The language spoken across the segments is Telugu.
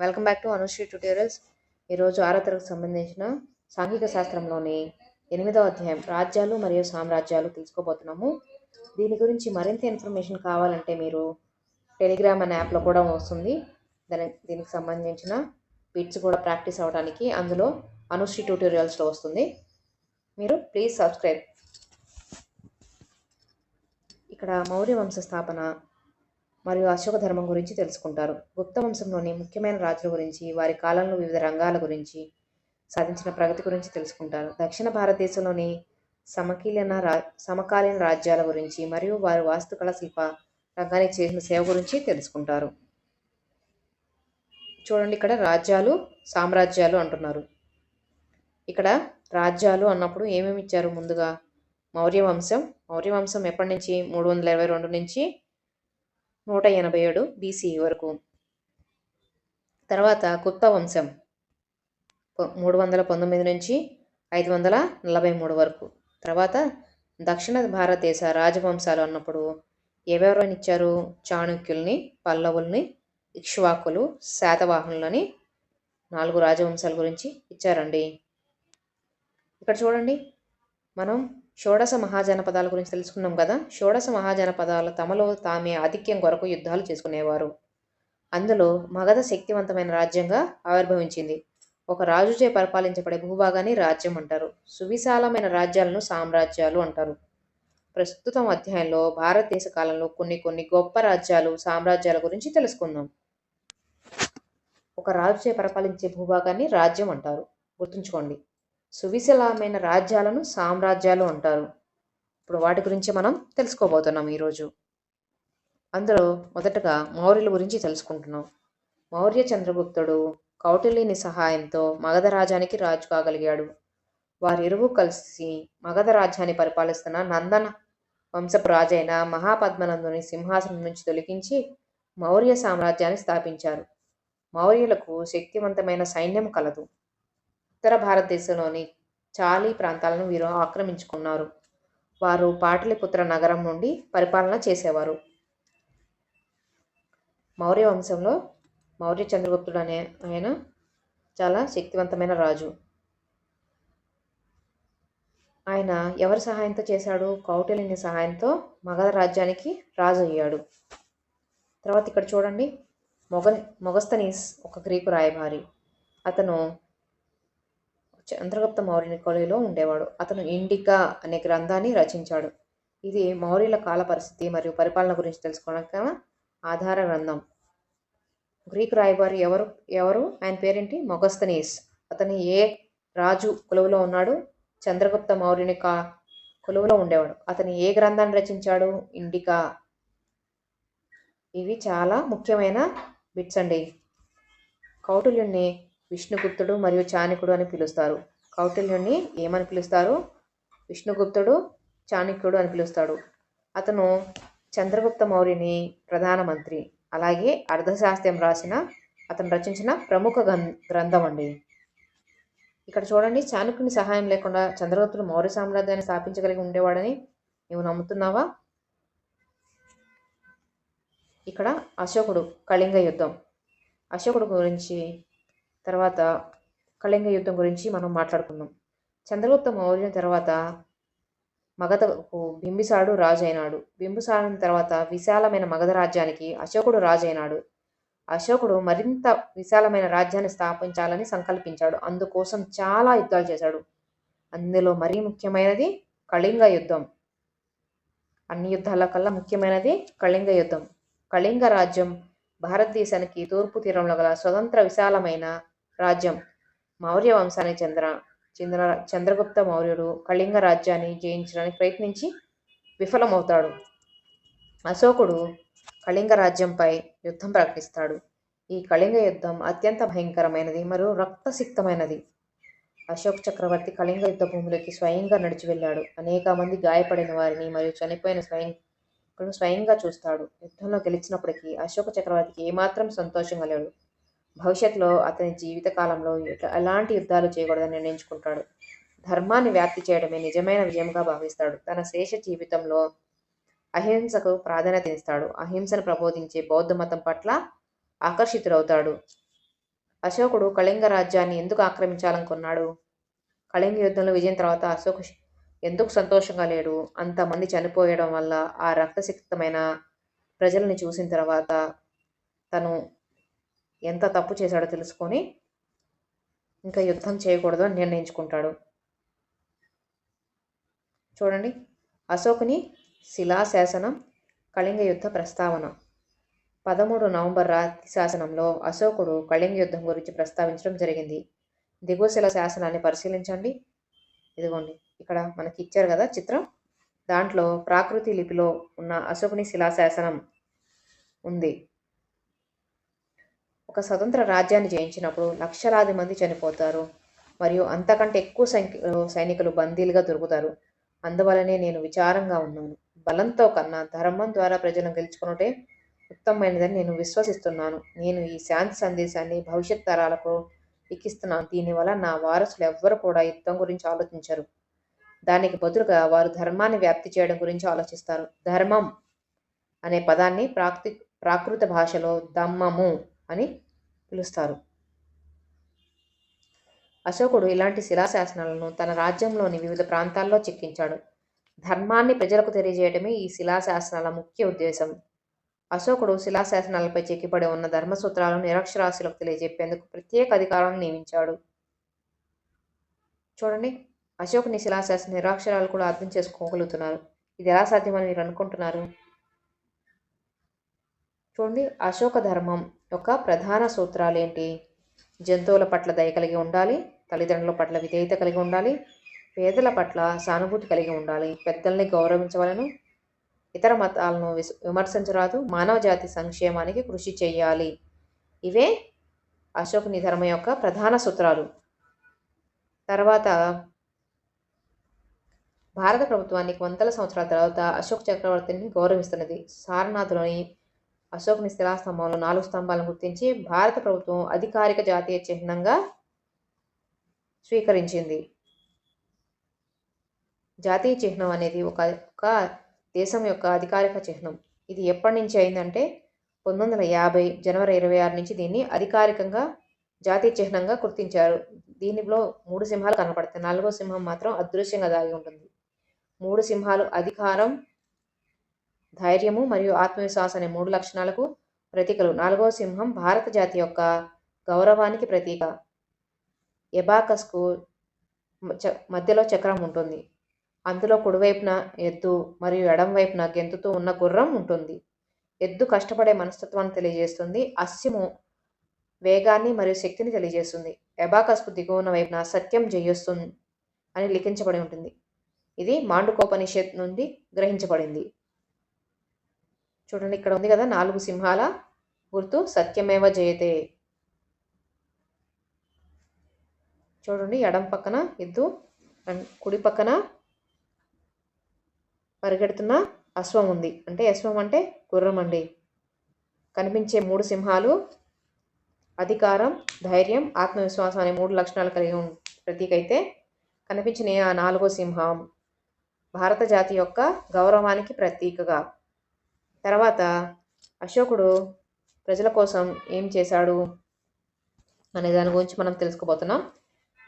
Welcome back to Anushree tutorials. ఈరోజు ఆరో తరగతికి సంబంధించిన సాంఘిక శాస్త్రంలోని ఎనిమిదవ అధ్యాయం రాజ్యాలు మరియు సామ్రాజ్యాలు తెలుసుకోబోతున్నాము. దీని గురించి మరింత ఇన్ఫర్మేషన్ కావాలంటే మీరు టెలిగ్రామ్ అనే యాప్లో కూడా వస్తుంది. దాని దీనికి సంబంధించిన బిట్స్ కూడా ప్రాక్టీస్ అవ్వడానికి అందులో అనుశ్రీ ట్యూటోరియల్స్లో వస్తుంది. మీరు ప్లీజ్ సబ్స్క్రైబ్. ఇక్కడ మౌర్య వంశ స్థాపన మరియు అశోక ధర్మం గురించి తెలుసుకుంటారు. గుప్త వంశంలోని ముఖ్యమైన రాజుల గురించి వారి కాలంలో వివిధ రంగాల గురించి సాధించిన ప్రగతి గురించి తెలుసుకుంటారు. దక్షిణ భారతదేశంలోని సమకీలన రా సమకాలీన రాజ్యాల గురించి మరియు వారి వాస్తుకళ శిల్ప రంగానికి చేసిన సేవ గురించి తెలుసుకుంటారు. చూడండి ఇక్కడ రాజ్యాలు సామ్రాజ్యాలు అంటున్నారు. ఇక్కడ రాజ్యాలు అన్నప్పుడు ఏమేమి ఇచ్చారు ముందుగా? మౌర్య వంశం మౌర్య వంశం ఎప్పటి నుంచి? మూడు వందల ఇరవై రెండు నుంచి నూట ఎనభై ఏడు బీసీ వరకు. తర్వాత గుప్త వంశం మూడు వందల పంతొమ్మిది నుంచి ఐదు వందల నలభై మూడు వరకు. తర్వాత దక్షిణ భారతదేశ రాజవంశాలు అన్నప్పుడు ఎవరెవరిని ఇచ్చారు చాణక్యుల్ని పల్లవుల్ని ఇక్ష్వాకులు శాతవాహనులని నాలుగు రాజవంశాల గురించి ఇచ్చారండి. ఇక్కడ చూడండి. మనం షోడశ మహాజనపదాల గురించి తెలుసుకున్నాం కదా? షోడశ మహాజనపదాలు తమలో తామే ఆధిక్యం కొరకు యుద్ధాలు చేసుకునేవారు. అందులో మగధ శక్తివంతమైన రాజ్యంగా ఆవిర్భవించింది. ఒక రాజుచే పరిపాలించబడే భూభాగాన్ని రాజ్యం అంటారు. సువిశాలమైన రాజ్యాలను సామ్రాజ్యాలు అంటారు. ప్రస్తుతం అధ్యాయంలో భారతదేశ కాలంలో కొన్ని కొన్ని గొప్ప రాజ్యాలు సామ్రాజ్యాల గురించి తెలుసుకుందాం. ఒక రాజుచే పరిపాలించే భూభాగాన్ని రాజ్యం అంటారు. గుర్తుంచుకోండి. సువిశలమైన రాజ్యాలను సామ్రాజ్యాలు అంటారు. ఇప్పుడు వాటి గురించి మనం తెలుసుకోబోతున్నాం ఈరోజు. అందులో మొదటగా మౌర్యుల గురించి తెలుసుకుంటున్నాం. మౌర్య చంద్రగుప్తుడు కౌటిల్యుని సహాయంతో మగధ రాజ్యానికి రాజు కాగలిగాడు వారిరువు కలిసి మగధ రాజ్యాన్ని పరిపాలిస్తున్న నందన వంశపు రాజైన మహాపద్మనందుని సింహాసనం నుంచి తొలగించి మౌర్య సామ్రాజ్యాన్ని స్థాపించారు. మౌర్యులకు శక్తివంతమైన సైన్యం కలదు. భారతదేశంలోని చాలీ ప్రాంతాలను వీరు ఆక్రమించుకున్నారు. వారు పాటలిపుత్ర నగరం నుండి పరిపాలన చేసేవారు. మౌర్య వంశంలో మౌర్య చంద్రగుప్తుడు అనే ఆయన చాలా శక్తివంతమైన రాజు. ఆయన ఎవరి సహాయంతో చేశాడు? కౌటిల్యుని సహాయంతో మగధ రాజ్యానికి రాజు అయ్యాడు. తర్వాత ఇక్కడ చూడండి. మొగ మొగస్తనీస్ ఒక గ్రీకు రాయబారి. అతను చంద్రగుప్త మౌర్యుని కొలువులో ఉండేవాడు. అతను ఇండికా అనే గ్రంథాన్ని రచించాడు. ఇది మౌర్యుల కాల పరిస్థితి మరియు పరిపాలన గురించి తెలుసుకోవడానికి ఆధార గ్రంథం. గ్రీకు రాయబారి ఎవరు? ఎవరు? ఆయన పేరేంటి? మొగస్తనీస్ అతను ఏ రాజు కొలువులో ఉన్నాడు? చంద్రగుప్త మౌర్యుని కా కొలువులో ఉండేవాడు. అతను ఏ గ్రంథాన్ని రచించాడు? ఇండికా. ఇవి చాలా ముఖ్యమైన బిట్స్ అండి. కౌటుల్యుణ్ణి విష్ణుగుప్తుడు మరియు చాణకుడు అని పిలుస్తారు. కౌటిల్యుణ్ణి ఏమని పిలుస్తారు? విష్ణుగుప్తుడు చాణక్యుడు అని పిలుస్తాడు. అతను చంద్రగుప్త మౌర్యుని ప్రధానమంత్రి అలాగే అర్థశాస్త్రం రాసిన అతను రచించిన ప్రముఖ గ్రం గ్రంథం అండి. ఇక్కడ చూడండి చాణక్యుని సహాయం లేకుండా చంద్రగుప్తుడు మౌర్య సామ్రాజ్యాన్ని స్థాపించగలిగి ఉండేవాడని నువ్వు నమ్ముతున్నావా? ఇక్కడ అశోకుడు కళింగ యుద్ధం. అశోకుడు గురించి తర్వాత కళింగ యుద్ధం గురించి మనం మాట్లాడుకుందాం. చంద్రగుప్త మౌర్యం తర్వాత మగధకు బింబిసాడు రాజు అయినాడు తర్వాత విశాలమైన మగధ రాజ్యానికి అశోకుడు రాజు అయినాడు అశోకుడు మరింత విశాలమైన రాజ్యాన్ని స్థాపించాలని సంకల్పించాడు. అందుకోసం చాలా యుద్ధాలు చేశాడు. అందులో మరీ ముఖ్యమైనది కళింగ యుద్ధం. అన్ని యుద్ధాల కల్లా ముఖ్యమైనది కళింగ యుద్ధం. కళింగ రాజ్యం భారతదేశానికి తూర్పు తీరంలో గల స్వతంత్ర విశాలమైన రాజ్యం. మౌర్య వంశానికి చెందిన చెందిన చంద్రగుప్త మౌర్యుడు కళింగ రాజ్యాన్ని జయించడానికి ప్రయత్నించి విఫలమవుతాడు. అశోకుడు కళింగ రాజ్యంపై యుద్ధం ప్రకటిస్తాడు. ఈ కళింగ యుద్ధం అత్యంత భయంకరమైనది మరియు రక్తసిక్తమైనది. అశోక్ చక్రవర్తి కళింగ యుద్ధ భూమిలోకి స్వయంగా నడిచి వెళ్ళాడు. అనేక మంది గాయపడిన వారిని మరియు చనిపోయిన స్వయం స్వయంగా చూస్తాడు. యుద్ధంలో గెలిచినప్పటికీ అశోక చక్రవర్తికి ఏమాత్రం సంతోషం కలడు భవిష్యత్తులో అతని జీవిత కాలంలో ఎట్లా ఎలాంటి యుద్ధాలు చేయకూడదని నిర్ణయించుకుంటాడు? ధర్మాన్ని వ్యాప్తి చేయడమే నిజమైన విజయంగా భావిస్తాడు. తన శేష జీవితంలో అహింసకు ప్రాధాన్యత ఇస్తాడు. అహింసను ప్రబోధించే బౌద్ధ మతం పట్ల ఆకర్షితుడవుతాడు. అశోకుడు కళింగ రాజ్యాన్ని ఎందుకు ఆక్రమించాలనుకున్నాడు? కళింగ యుద్ధంలో విజయం తర్వాత అశోక్ ఎందుకు సంతోషంగా లేడు? అంతమంది చనిపోయడం వల్ల ఆ రక్తసిక్తమైన ప్రజల్ని చూసిన తర్వాత తను ఎంత తప్పు చేశాడో తెలుసుకొని ఇంకా యుద్ధం చేయకూడదు అని నిర్ణయించుకుంటాడు. చూడండి అశోకుని శిలాశాసనం కళింగ యుద్ధ ప్రస్తావన. పదమూడు నవంబర్ రాతి శాసనంలో అశోకుడు కళింగ యుద్ధం గురించి ప్రస్తావించడం జరిగింది. దిగువ శిల శాసనాన్ని పరిశీలించండి. ఇదిగోండి ఇక్కడ మనకి ఇచ్చారు కదా చిత్రం. దాంట్లో ప్రాకృతి లిపిలో ఉన్న అశోకుని శిలాశాసనం ఉంది. ఒక స్వతంత్ర రాజ్యాన్ని జయించినప్పుడు లక్షలాది మంది చనిపోతారు. మరియు అంతకంటే ఎక్కువ సంఖ్య సైనికులు బందీలుగా దొరుకుతారు. అందువలనే నేను విచారంగా ఉన్నాను. బలంతో కన్నా ధర్మం ద్వారా ప్రజలను గెలుచుకున్నటే ఉత్తమమైనదని నేను విశ్వసిస్తున్నాను. నేను ఈ శాంతి సందేశాన్ని భవిష్యత్ తరాలకు ఎక్కిస్తున్నాను దీనివల్ల నా వారసులు ఎవ్వరు కూడా యుద్ధం గురించి ఆలోచించరు. దానికి బదులుగా వారు ధర్మాన్ని వ్యాప్తి చేయడం గురించి ఆలోచిస్తారు. ధర్మం అనే పదాన్ని ప్రాకృతి ప్రాకృత భాషలో దమ్మము అని పిలుస్తారు. అశోకుడు ఇలాంటి శిలాశాసనాలను తన రాజ్యంలోని వివిధ ప్రాంతాల్లో చెక్కించాడు. ధర్మాన్ని ప్రజలకు తెలియజేయడమే ఈ శిలాశాసనాల ముఖ్య ఉద్దేశం. అశోకుడు శిలాశాసనాలపై చెక్కిపడి ఉన్న ధర్మసూత్రాలను నిరక్షరాశులకు తెలియజెప్పేందుకు ప్రత్యేక అధికారాలను నియమించాడు. చూడండి అశోకుని శిలాశాసన నిరాక్షరాలు కూడా అర్థం చేసుకోగలుగుతున్నారు. ఇది ఎలా సాధ్యమని మీరు అనుకుంటున్నారు? చూడండి అశోక ధర్మం యొక్క ప్రధాన సూత్రాలు ఏంటి జంతువుల పట్ల దయ కలిగి ఉండాలి తల్లిదండ్రుల పట్ల విధేయత కలిగి ఉండాలి పేదల పట్ల సానుభూతి కలిగి ఉండాలి. పెద్దల్ని గౌరవించవలను ఇతర మతాలను విమర్శించరాదు మానవ జాతి సంక్షేమానికి కృషి చేయాలి. ఇవే అశోకుని ధర్మం యొక్క ప్రధాన సూత్రాలు. తర్వాత భారత ప్రభుత్వానికి వందల సంవత్సరాల తర్వాత అశోక్ చక్రవర్తిని గౌరవిస్తున్నది సారనాథ్లోని అశోకుని శిలాస్తంభంలో నాలుగు స్తంభాలను గుర్తించి భారత ప్రభుత్వం అధికారిక జాతీయ చిహ్నంగా స్వీకరించింది. జాతీయ చిహ్నం అనేది ఒక ఒక దేశం యొక్క అధికారిక చిహ్నం. ఇది ఎప్పటి నుంచి అయిందంటే పంతొమ్మిది వందల యాభై జనవరి ఇరవై ఆరు నుంచి దీన్ని అధికారికంగా జాతీయ చిహ్నంగా గుర్తించారు. దీనిలో మూడు సింహాలు కనపడతాయి. నాలుగో సింహం మాత్రం అదృశ్యంగా దాగి ఉంటుంది. మూడు సింహాలు అధికారం ధైర్యము మరియు ఆత్మవిశ్వాసం అనే మూడు లక్షణాలకు ప్రతీకలు. నాలుగవ సింహం భారత జాతి యొక్క గౌరవానికి ప్రతీక. ఎబాకస్కు మధ్యలో చక్రం ఉంటుంది. అందులో కుడివైపున ఎద్దు మరియు ఎడం వైపున గెంతుతూ ఉన్న గుర్రం ఉంటుంది. ఎద్దు కష్టపడే మనస్తత్వాన్ని తెలియజేస్తుంది అస్యము వేగాన్ని మరియు శక్తిని తెలియజేస్తుంది. ఎబాకస్కు దిగువన వైపున సత్యం జయిస్తుంది అని లిఖించబడి ఉంటుంది. ఇది మాండుకోపనిషత్ నుండి గ్రహించబడింది. చూడండి ఇక్కడ ఉంది కదా నాలుగు సింహాల గుర్తు సత్యమేవ జయతే. చూడండి ఎడం పక్కన ఎద్దు అండ్ కుడి పక్కన పరిగెడుతున్న అశ్వం ఉంది. అంటే అశ్వం అంటే గుర్రం అండి. కనిపించే మూడు సింహాలు అధికారం ధైర్యం ఆత్మవిశ్వాసం అనే మూడు లక్షణాలు కలిగి ఉన్ ప్రతీక అయితే కనిపించిన ఆ నాలుగో సింహం. భారత జాతి యొక్క గౌరవానికి ప్రతీకగా. తర్వాత అశోకుడు ప్రజల కోసం ఏం చేశాడు అనే దాని గురించి మనం తెలుసుకోబోతున్నాం.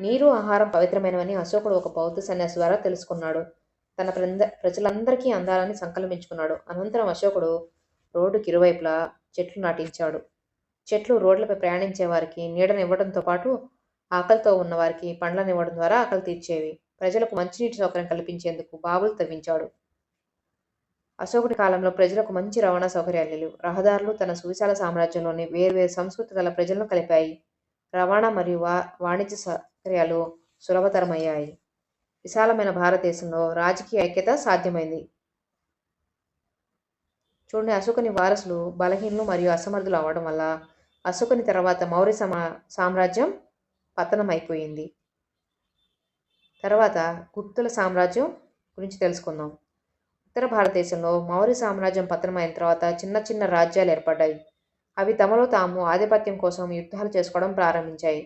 నీరు ఆహారం పవిత్రమైనవని అశోకుడు ఒక బౌద్ధ సన్యాసి ద్వారా తెలుసుకున్నాడు. తన ప్రంద ప్రజలందరికీ అందాలని సంకల్పించుకున్నాడు. అనంతరం అశోకుడు రోడ్డుకి ఇరువైపులా చెట్లు నాటించాడు. చెట్లు రోడ్లపై ప్రయాణించే వారికి నీడనివ్వడంతో పాటు ఆకలితో ఉన్న వారికి పండ్లను ఇవ్వడం ద్వారా ఆకలి తీర్చేవి. ప్రజలకు మంచినీటి సౌకర్యం కల్పించేందుకు బావులు తవ్వించాడు. అశోకుడి కాలంలో ప్రజలకు మంచి రవాణా సౌకర్యాలు లేవు. రహదారులు తన సువిశాల సామ్రాజ్యంలోని వేర్వేరు సంస్కృతి గల ప్రజలను కలిపాయి. రవాణా మరియు వా వాణిజ్య సౌకర్యాలు సులభతరమయ్యాయి. విశాలమైన భారతదేశంలో రాజకీయ ఐక్యత సాధ్యమైంది. చూడండి అశోకుని వారసులు బలహీనులు మరియు అసమర్థులు అవ్వడం వల్ల అశోకుని తర్వాత మౌర్య సమా సామ్రాజ్యం పతనం అయిపోయింది తర్వాత గుప్తుల సామ్రాజ్యం గురించి తెలుసుకుందాం. ఉత్తర భారతదేశంలో మౌర్య సామ్రాజ్యం పతనమైన తర్వాత చిన్న చిన్న రాజ్యాలు ఏర్పడ్డాయి. అవి తమలో తాము ఆధిపత్యం కోసం యుద్ధాలు చేసుకోవడం ప్రారంభించాయి.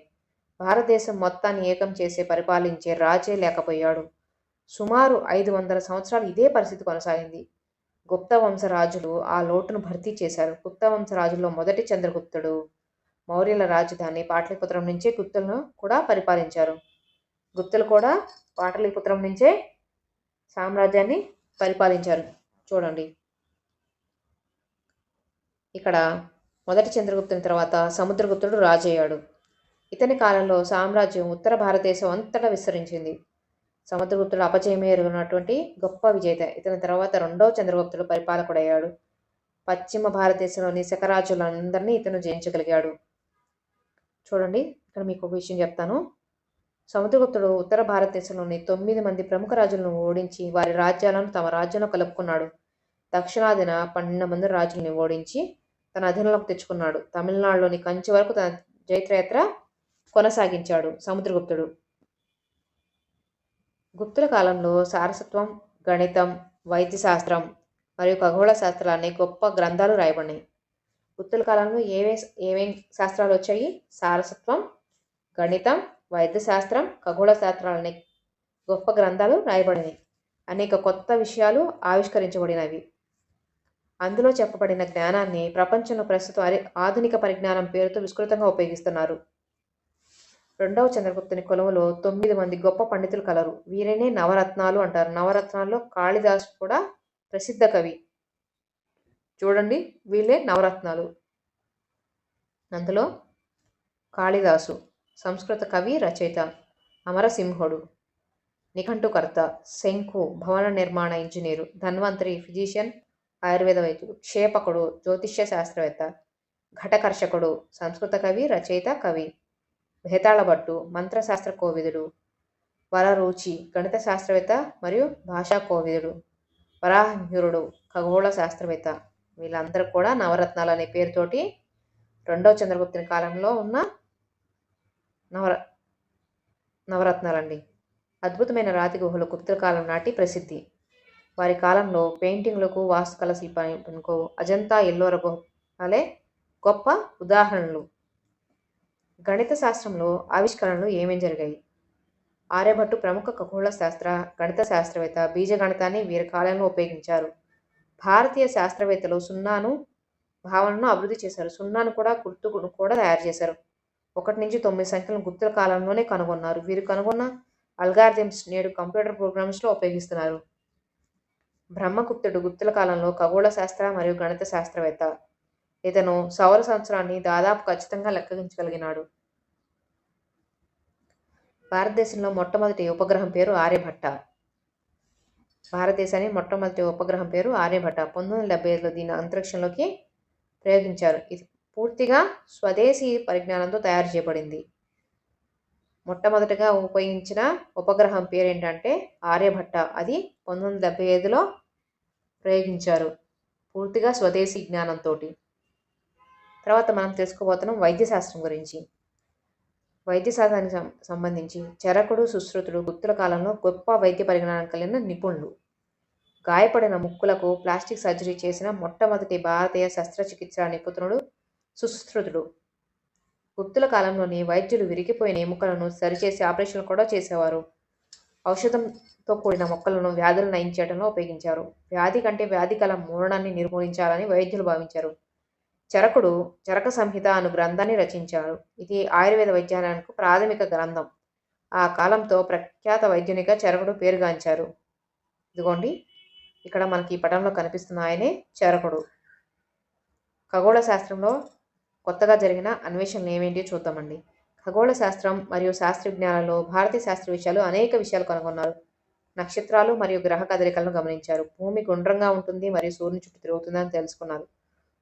భారతదేశం మొత్తాన్ని ఏకం చేసే పరిపాలించే రాజే లేకపోయాడు. సుమారు ఐదు వందల సంవత్సరాలు ఇదే పరిస్థితి కొనసాగింది. గుప్త వంశ రాజులు ఆ లోటును భర్తీ చేశారు. గుప్త వంశ రాజుల్లో మొదటి చంద్రగుప్తుడు మౌర్యుల రాజధాని పాటలీపుత్రం నుంచే గుప్తులను కూడా పరిపాలించారు. గుప్తులు కూడా పాటలీపుత్రం నుంచే సామ్రాజ్యాన్ని పరిపాలించారు. చూడండి. ఇక్కడ మొదటి చంద్రగుప్తుని తర్వాత సముద్రగుప్తుడు రాజయ్యాడు. ఇతని కాలంలో సామ్రాజ్యం ఉత్తర భారతదేశం అంతటా విస్తరించింది. సముద్రగుప్తుడు అపజయమే ఎరుగున్నటువంటి గొప్ప విజేత. ఇతని తర్వాత రెండవ చంద్రగుప్తుడు పరిపాలకుడయ్యాడు. పశ్చిమ భారతదేశంలోని శకరాజులందరినీ ఇతను జయించగలిగాడు. చూడండి. ఇక్కడ మీకు ఒక విషయం చెప్తాను. సముద్రగుప్తుడు ఉత్తర భారతదేశంలోని తొమ్మిది మంది ప్రముఖ రాజులను ఓడించి వారి రాజ్యాలను తమ రాజ్యంలో కలుపుకున్నాడు. దక్షిణాదిన పన్నెండు మంది రాజుల్ని ఓడించి తన అధీనంలోకి తెచ్చుకున్నాడు. తమిళనాడులోని కంచి వరకు తన జైత్రయాత్ర కొనసాగించాడు సముద్రగుప్తుడు. గుప్తుల కాలంలో సారసత్వం గణితం వైద్యశాస్త్రం మరియు ఖగోళ శాస్త్రాలు అనే గొప్ప గ్రంథాలు రాయబడినాయి. గుప్తుల కాలంలో ఏవే ఏమేం శాస్త్రాలు వచ్చాయి? సారసత్వం గణితం వైద్యశాస్త్రం ఖగోళ శాస్త్రాలు అనే గొప్ప గ్రంథాలు రాయబడినవి. అనేక కొత్త విషయాలు ఆవిష్కరించబడినవి. అందులో చెప్పబడిన జ్ఞానాన్ని ప్రపంచంలో ప్రస్తుతం అరి- ఆధునిక పరిజ్ఞానం పేరుతో విస్తృతంగా ఉపయోగిస్తున్నారు. రెండవ చంద్రగుప్తుని కొలువులో తొమ్మిది మంది గొప్ప పండితులు కలరు. వీరినే నవరత్నాలు అంటారు. నవరత్నాల్లో కాళిదాసు కూడా ప్రసిద్ధ కవి. చూడండి వీళ్ళే నవరత్నాలు. అందులో కాళిదాసు. సంస్కృత కవి రచయిత అమరసింహుడు నిఘంటుకర్త శంకు భవన నిర్మాణ ఇంజనీరు ధన్వంతరి ఫిజిషియన్ ఆయుర్వేద వైద్యుడు క్షేపకుడు జ్యోతిష్య శాస్త్రవేత్త ఘటకర్షకుడు సంస్కృత కవి రచయిత కవి భేతాళభట్టు మంత్రశాస్త్ర కోవిదుడు వరరుచి గణిత శాస్త్రవేత్త మరియు భాషా కోవిదుడు వరాహ్యురుడు ఖగోళ శాస్త్రవేత్త. వీళ్ళందరూ కూడా నవరత్నాలు అనే పేరుతోటి రెండవ చంద్రగుప్తుని కాలంలో ఉన్న నవర నవరత్నాలండి. అద్భుతమైన రాతి గుహలు గుప్త కాలం నాటి ప్రసిద్ధి. వారి కాలంలో పెయింటింగ్లకు వాస్తుకళ శిల్పానికి అజంతా ఎల్లోర గుహలే గొప్ప ఉదాహరణలు. గణిత శాస్త్రంలో ఆవిష్కరణలు ఏమేం జరిగాయి? ఆర్యభట్టు ప్రముఖ ఖగోళ శాస్త్ర గణిత శాస్త్రవేత్త బీజగణితాన్ని వీరి కాలంలో ఉపయోగించారు. భారతీయ శాస్త్రవేత్తలు సున్నాను భావనను అభివృద్ధి చేశారు. సున్నాను కూడా గుర్తును కూడా తయారు చేశారు. ఒకటి నుంచి తొమ్మిది సంఖ్యలను గుప్తుల కాలంలోనే కనుగొన్నారు. వీరు కనుగొన్న అల్గారిథమ్స్ నేడు కంప్యూటర్ ప్రోగ్రామ్స్లో ఉపయోగిస్తున్నారు. బ్రహ్మగుప్తుడు గుప్తుల కాలంలో ఖగోళ శాస్త్ర మరియు గణిత శాస్త్రవేత్త ఇతను సౌర సంవత్సరాన్ని దాదాపు ఖచ్చితంగా లెక్కించగలిగినాడు. భారతదేశంలో మొట్టమొదటి ఉపగ్రహం పేరు ఆర్యభట్ట. భారతదేశాన్ని మొట్టమొదటి ఉపగ్రహం పేరు ఆర్యభట్ట. పంతొమ్మిది వందల డెబ్బై ఐదులో దీన్ని అంతరిక్షంలోకి ప్రయోగించారు. ఇది పూర్తిగా స్వదేశీ పరిజ్ఞానంతో తయారు చేయబడింది. మొట్టమొదటిగా ఉపయోగించిన ఉపగ్రహం పేరు ఏంటంటే ఆర్యభట్ట. అది పంతొమ్మిది వందల డెబ్బై ఐదులో ప్రయోగించారు పూర్తిగా స్వదేశీ జ్ఞానంతో తర్వాత మనం తెలుసుకోబోతున్నాం వైద్యశాస్త్రం గురించి. వైద్యశాస్త్రానికి సంబంధించి చరకుడు సుశ్రుతుడు గుప్తుల కాలంలో గొప్ప వైద్య పరిజ్ఞానం కలిగిన నిపుణులు. గాయపడిన ముక్కులకు ప్లాస్టిక్ సర్జరీ చేసిన మొట్టమొదటి భారతీయ శస్త్రచికిత్స నిపుణుడు సుశ్రుతుడు. గుప్తుల కాలంలోని వైద్యులు విరిగిపోయిన ఎముకలను సరిచేసి ఆపరేషన్లు కూడా చేసేవారు. ఔషధంతో కూడిన మొక్కలను వ్యాధులు నయించడంలో ఉపయోగించారు. వ్యాధి కంటే వ్యాధి గల మూలనాన్ని నిర్మూలించాలని వైద్యులు భావించారు. చరకుడు చరక సంహిత అను గ్రంథాన్ని రచించారు. ఇది ఆయుర్వేద వైద్యానికి ప్రాథమిక గ్రంథం. ఆ కాలంతో ప్రఖ్యాత వైద్యునిగా చరకుడు పేరుగాంచారు. ఇదిగోండి. ఇక్కడ మనకి ఈ పటంలో కనిపిస్తున్న ఆయనే చరకుడు. ఖగోళ శాస్త్రంలో కొత్తగా జరిగిన అన్వేషణలు ఏమేంటి చూద్దామండి. ఖగోళ శాస్త్రం మరియు శాస్త్రజ్ఞానంలో భారతీయ శాస్త్ర విషయాలు అనేక విషయాలు కనుగొన్నారు. నక్షత్రాలు మరియు గ్రహ కదలికలను గమనించారు. భూమి గుండ్రంగా ఉంటుంది మరియు సూర్యుని చుట్టూ తిరుగుతుందని తెలుసుకున్నారు.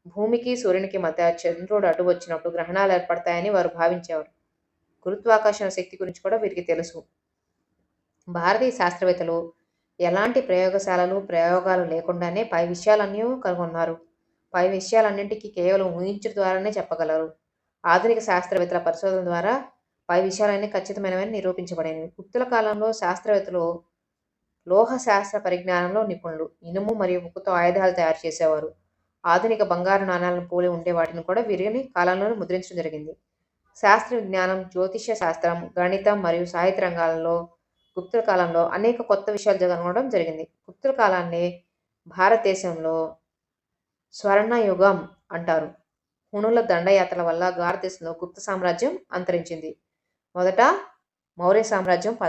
భూమికి సూర్యునికి మధ్య చంద్రుడు అడ్డు వచ్చినప్పుడు గ్రహణాలు ఏర్పడతాయని వారు భావించేవారు. గురుత్వాకర్షణ శక్తి గురించి కూడా వీరికి తెలుసు. భారతీయ శాస్త్రవేత్తలు ఎలాంటి ప్రయోగశాలలు ప్రయోగాలు లేకుండానే పై విషయాలన్నీ కనుగొన్నారు. పై విషయాలన్నింటికీ కేవలం ఊహించడం ద్వారానే చెప్పగలరు. ఆధునిక శాస్త్రవేత్తల పరిశోధన ద్వారా పై విషయాలన్నీ ఖచ్చితమైనవని నిరూపించబడినవి గుప్తుల కాలంలో శాస్త్రవేత్తలు లోహ శాస్త్ర పరిజ్ఞానంలో నిపుణులు. ఇనుము మరియు ఉక్కుతో ఆయుధాలు తయారు చేసేవారు. ఆధునిక బంగారు నాణాలను పోలి ఉండే వాటిని కూడా వీరిని కాలంలోనే ముద్రించడం జరిగింది. శాస్త్ర విజ్ఞానం జ్యోతిష్య శాస్త్రం గణితం మరియు సాహిత్య రంగాలలో గుప్తుల కాలంలో అనేక కొత్త విషయాలు జరగడం జరిగింది. గుప్తుల కాలాన్ని భారతదేశంలో స్వర్ణయుగం అంటారు. హుణుల దండయాత్రల వల్ల భారతదేశంలో గుప్త సామ్రాజ్యం అంతరించింది. మొదట మౌర్య సామ్రాజ్యం ప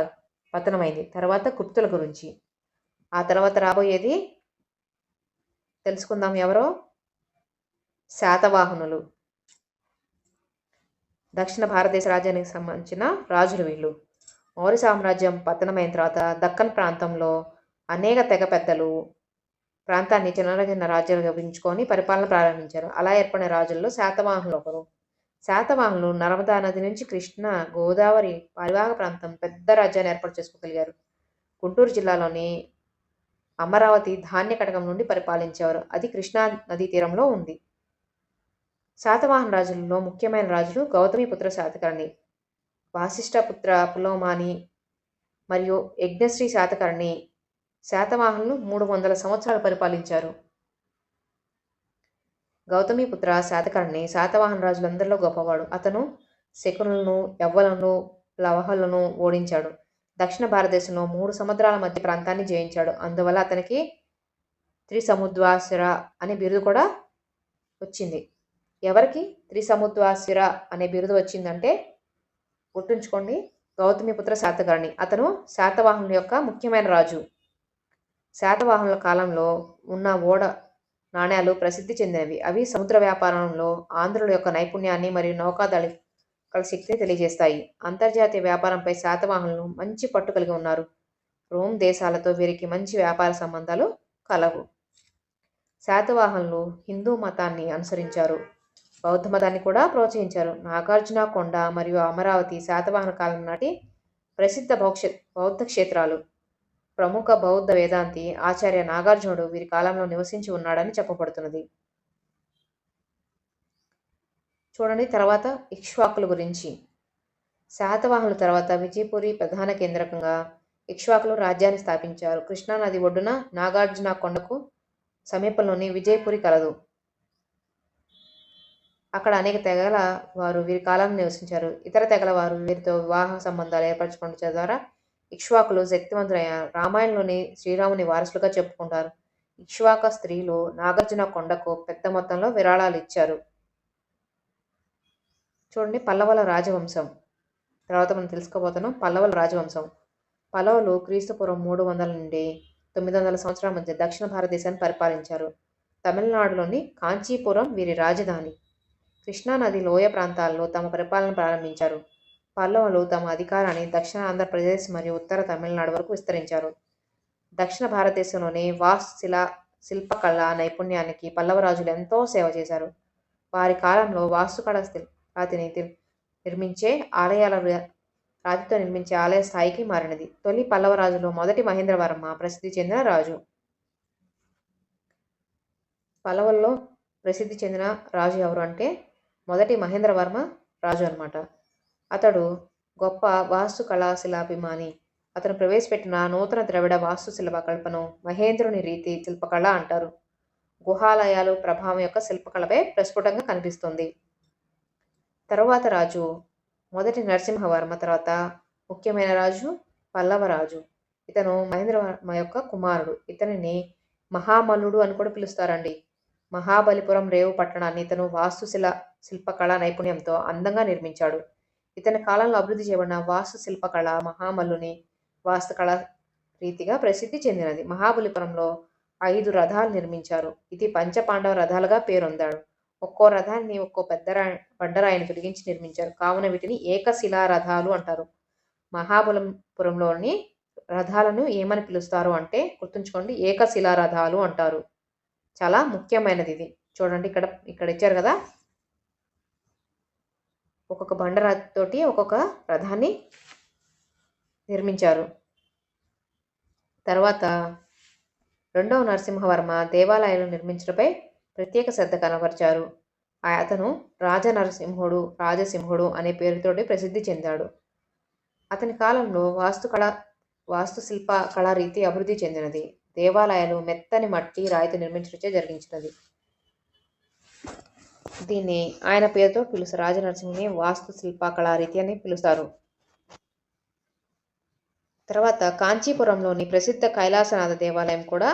పతనమైంది. తర్వాత గుప్తుల గురించి. ఆ తర్వాత రాబోయేది తెలుసుకుందాం ఎవరో. శాతవాహనులు. దక్షిణ భారతదేశ రాజ్యానికి సంబంధించిన రాజులు వీళ్ళు. మౌర్య సామ్రాజ్యం పతనమైన తర్వాత దక్కన్ ప్రాంతంలో అనేక తెగ పెద్దలు ప్రాంతాన్ని చిన్న చిన్న రాజ్యాలుగా విభజించుకొని పరిపాలన ప్రారంభించారు. అలా ఏర్పడిన రాజుల్లో శాతవాహనులు ఒకరు. శాతవాహనులు నర్మదా నది నుంచి కృష్ణ గోదావరి పరివాహక ప్రాంతం పెద్ద రాజ్యాన్ని ఏర్పాటు చేసుకోగలిగారు. గుంటూరు జిల్లాలోని అమరావతి ధాన్య కటకం నుండి పరిపాలించేవారు. అది కృష్ణా నదీ తీరంలో ఉంది. శాతవాహన రాజులలో ముఖ్యమైన రాజులు గౌతమిపుత్ర శాతకర్ణి వాసిష్ఠపుత్ర పులోమాని మరియు యజ్ఞశ్రీ శాతకర్ణి శాతవాహనులు మూడు వందల సంవత్సరాలు పరిపాలించారు. గౌతమిపుత్ర శాతకర్ణి శాతవాహన రాజులందరిలో గొప్పవాడు. అతను శకునులను యవ్వలను లవహలను ఓడించాడు. దక్షిణ భారతదేశంలో మూడు సముద్రాల మధ్య ప్రాంతాన్ని జయించాడు. అందువల్ల అతనికి త్రిసముద్వాసిర అనే బిరుదు కూడా వచ్చింది. ఎవరికి త్రిసముద్వాసిర అనే బిరుదు వచ్చిందంటే గుర్తుంచుకోండి గౌతమిపుత్ర శాతకర్ణి. అతను శాతవాహనుల యొక్క ముఖ్యమైన రాజు. శాతవాహనుల కాలంలో ఉన్న ఓడ నాణ్యాలు ప్రసిద్ధి చెందినవి. అవి సముద్ర వ్యాపారంలో ఆంధ్రుల యొక్క నైపుణ్యాన్ని మరియు నౌకాదళి శక్తిని తెలియజేస్తాయి. అంతర్జాతీయ వ్యాపారంపై శాతవాహనులు మంచి పట్టు కలిగి ఉన్నారు. రోమ్ దేశాలతో వీరికి మంచి వ్యాపార సంబంధాలు కలవు. శాతవాహనులు హిందూ మతాన్ని అనుసరించారు. బౌద్ధ మతాన్ని కూడా ప్రోత్సహించారు. నాగార్జున కొండ మరియు అమరావతి శాతవాహన కాలం నాటి ప్రసిద్ధ బౌక్ష బౌద్ధ క్షేత్రాలు. ప్రముఖ బౌద్ధ వేదాంతి ఆచార్య నాగార్జునుడు వీరి కాలంలో నివసించి ఉన్నాడని చెప్పబడుతున్నది. చూడండి తర్వాత ఇక్ష్వాకుల గురించి. శాతవాహనుల తర్వాత విజయపురి ప్రధాన కేంద్రకంగా ఇక్ష్వాకులు రాజ్యాన్ని స్థాపించారు. కృష్ణా నది ఒడ్డున నాగార్జున కొండకు సమీపంలోని విజయపురి కలదు. అక్కడ అనేక తెగల వారు వీరి కాలాన్ని నివసించారు. ఇతర తెగల వారు వీరితో వివాహ సంబంధాలు ఏర్పరచుకోవడం ద్వారా ఇక్ష్వాకులు శక్తివంతులయ్యారు రామాయణంలోని శ్రీరాముని వారసులుగా చెప్పుకుంటారు. ఇక్ష్వాక స్త్రీలు నాగార్జున కొండకు పెద్ద మొత్తంలో విరాళాలు ఇచ్చారు. చూడండి పల్లవల రాజవంశం. తర్వాత మనం తెలుసుకోబోతున్నాం పల్లవల రాజవంశం. పల్లవులు క్రీస్తుపూర్వం మూడు వందల నుండి తొమ్మిది వందల సంవత్సరాల మధ్య దక్షిణ భారతదేశాన్ని పరిపాలించారు. తమిళనాడులోని కాంచీపురం వీరి రాజధాని. కృష్ణానది లోయ ప్రాంతాల్లో తమ పరిపాలన ప్రారంభించారు. పల్లవులు తమ అధికారాన్ని దక్షిణ ఆంధ్రప్రదేశ్ మరియు ఉత్తర తమిళనాడు వరకు విస్తరించారు. దక్షిణ భారతదేశంలోని వాస్తుశిల శిల్పకళ నైపుణ్యానికి పల్లవ రాజులు ఎంతో సేవ చేశారు. వారి కాలంలో వాస్తుకళ రాతిని నిర్మించే ఆలయాల రాతితో నిర్మించే ఆలయ స్థాయికి మారినది. తొలి పల్లవ రాజులో మొదటి మహేంద్రవర్మ ప్రసిద్ధి చెందిన రాజు. పల్లవుల్లో ప్రసిద్ధి చెందిన రాజు ఎవరు అంటే మొదటి మహేంద్రవర్మ రాజు అనమాట అతడు గొప్ప వాస్తు కళాశిలాభిమాని అతను ప్రవేశపెట్టిన నూతన ద్రవిడ వాస్తు శిల్పకల్పను మహేంద్రుని రీతి శిల్పకళ అంటారు. గుహాలయాలు ప్రభావం యొక్క శిల్పకళపై ప్రస్ఫుటంగా కనిపిస్తుంది. తరువాత రాజు మొదటి నరసింహవర్మ తర్వాత ముఖ్యమైన రాజు పల్లవరాజు. ఇతను మహేంద్రవర్మ యొక్క కుమారుడు. ఇతనిని మహామల్లుడు అని కూడా పిలుస్తారండి. మహాబలిపురం రేవు పట్టణాన్ని ఇతను వాస్తుశిల శిల్పకళ నైపుణ్యంతో అందంగా నిర్మించాడు. ఇతని కాలంలో అభివృద్ధి చేయబడిన వాస్తు శిల్పకళ మహామల్లుని వాస్తుకళ రీతిగా ప్రసిద్ధి చెందినది. మహాబలిపురంలో ఐదు రథాలు నిర్మించారు. ఇది పంచపాండవ రథాలుగా పేరొందాడు. ఒక్కో రథాన్ని ఒక్కో పెద్ద బండరాయిని తొలగించి నిర్మించారు. కావున వీటిని ఏకశిలా రథాలు అంటారు. మహాబలంపురంలోని రథాలను ఏమని పిలుస్తారు అంటే గుర్తుంచుకోండి ఏకశిలా రథాలు అంటారు. చాలా ముఖ్యమైనది ఇది. చూడండి ఇక్కడ ఇక్కడ ఇచ్చారు కదా? ఒక్కొక్క బండరాతితోటి ఒక్కొక్క రథాన్ని నిర్మించారు. తర్వాత రెండవ నరసింహవర్మ దేవాలయాలు నిర్మించడంపై ప్రత్యేక శ్రద్ధ కనబరిచారు. అతను రాజ నరసింహుడు రాజసింహుడు అనే పేరుతోటి ప్రసిద్ధి చెందాడు. అతని కాలంలో వాస్తుకళ వాస్తుశిల్ప కళారీతి అభివృద్ధి చెందినది. దేవాలయాలు మెత్తని మట్టి రాయితీ నిర్మించడంచే జరిగించినది. దీన్ని ఆయన పేరుతో పిలుస్తారు రాజనరసింహుని వాస్తు శిల్ప రీతి అని పిలుస్తారు. తర్వాత కాంచీపురంలోని ప్రసిద్ధ కైలాసనాథ దేవాలయం కూడా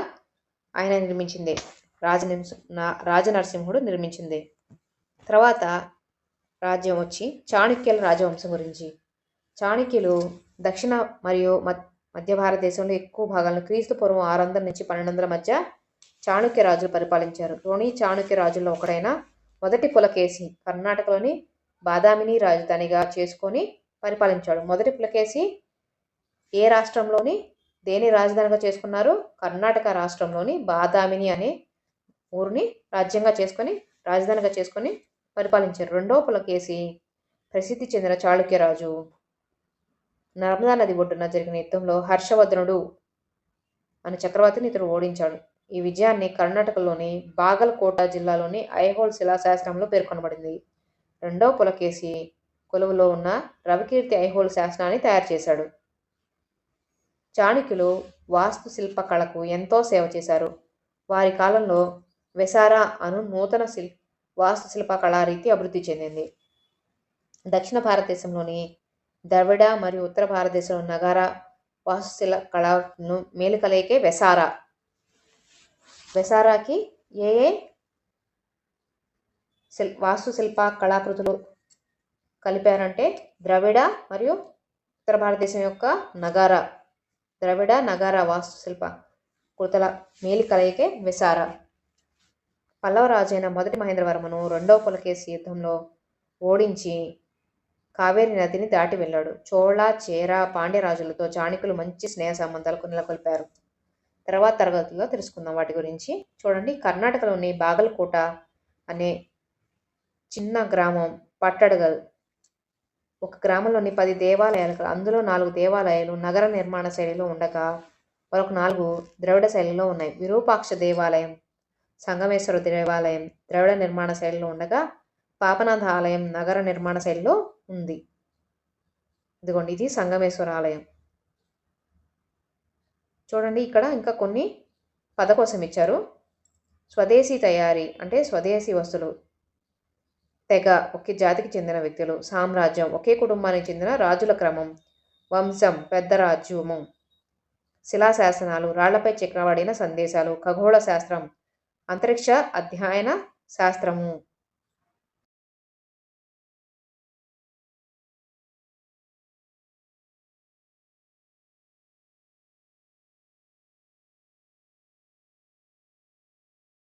ఆయన నిర్మించింది. రాజనింస రాజనరసింహుడు నిర్మించింది. తర్వాత రాజ్యం వచ్చి చాణక్యుల రాజవంశం గురించి. చాణక్యులు దక్షిణ మరియు మధ్య భారతదేశంలో ఎక్కువ భాగాలను క్రీస్తు పూర్వం ఆరు వందల నుంచి పన్నెండు వందల మధ్య చాణక్య రాజులు పరిపాలించారు. రోణి చాణక్య రాజుల్లో ఒకడైన మొదటి పులకేసి కర్ణాటకలోని బాదామిని రాజధానిగా చేసుకొని పరిపాలించాడు. మొదటి పులకేసి ఏ రాష్ట్రంలోని దేని రాజధానిగా చేసుకున్నారు? కర్ణాటక రాష్ట్రంలోని బాదామిని అనే ఊరిని రాజ్యంగా చేసుకొని రాజధానిగా చేసుకొని పరిపాలించారు. రెండో పులకేసి ప్రసిద్ధి చెందిన చాళుక్యరాజు. నర్మదా నది ఒడ్డున జరిగిన యుద్ధంలో హర్షవర్ధనుడు అనే చక్రవర్తిని ఇతడు ఓడించాడు. ఈ విజయాన్ని కర్ణాటకలోని బాగల్కోట జిల్లాలోని ఐహోల్ శిలాశాసనంలో పేర్కొనబడింది. రెండవ పులకేసి కొలువులో ఉన్న రవికీర్తి ఐహోల్ శాసనాన్ని తయారు చేశాడు. చాణుక్యులు వాస్తు శిల్ప కళకు ఎంతో సేవ చేశారు. వారి కాలంలో వెసారా అను నూతన శిల్ వాస్తుశిల్ప కళారీతి అభివృద్ధి చెందింది. దక్షిణ భారతదేశంలోని ద్రవిడ మరియు ఉత్తర భారతదేశంలో నగార వాస్తుశిల కళను మేలుకలయికే వెసారా వెసారాకి ఏ ఏ శిల్ వాస్తుశిల్ప కళాకృతులు కలిపారంటే ద్రవిడ మరియు ఉత్తర భారతదేశం యొక్క నగార ద్రవిడ నగార వాస్తుశిల్ప కృతల మేలి కలయికే విసార పల్లవరాజైన మొదటి మహేంద్రవర్మను రెండవ పులకేసి యుద్ధంలో ఓడించి కావేరి నదిని దాటి వెళ్ళాడు. చోళ చేర పాండ్యరాజులతో చాణికులు మంచి స్నేహ సంబంధాలకు నెలకొల్పారు. తర్వాత తరగతిలో తెలుసుకుందాం వాటి గురించి. చూడండి కర్ణాటకలోని బాగల్కోట అనే చిన్న గ్రామం పట్టడగల్. ఒక గ్రామంలోని పది దేవాలయాలు అందులో నాలుగు దేవాలయాలు నగర నిర్మాణ శైలిలో ఉండగా మరొక నాలుగు ద్రవిడ శైలిలో ఉన్నాయి. విరూపాక్ష దేవాలయం సంగమేశ్వర దేవాలయం ద్రవిడ నిర్మాణ శైలిలో ఉండగా పాపనాథ ఆలయం నగర నిర్మాణ శైలిలో ఉంది. ఇదిగోండి ఇది సంగమేశ్వర ఆలయం. చూడండి ఇక్కడ ఇంకా కొన్ని పద కోసం ఇచ్చారు స్వదేశీ తయారీ అంటే స్వదేశీ వస్తువులు. తెగ ఒకే జాతికి చెందిన వ్యక్తులు సామ్రాజ్యం ఒకే కుటుంబానికి చెందిన రాజుల క్రమం వంశం పెద్ద రాజ్యము శిలాశాసనాలు రాళ్ళపై చెక్కబడిన సందేశాలు ఖగోళ శాస్త్రం అంతరిక్ష అధ్యయన శాస్త్రము.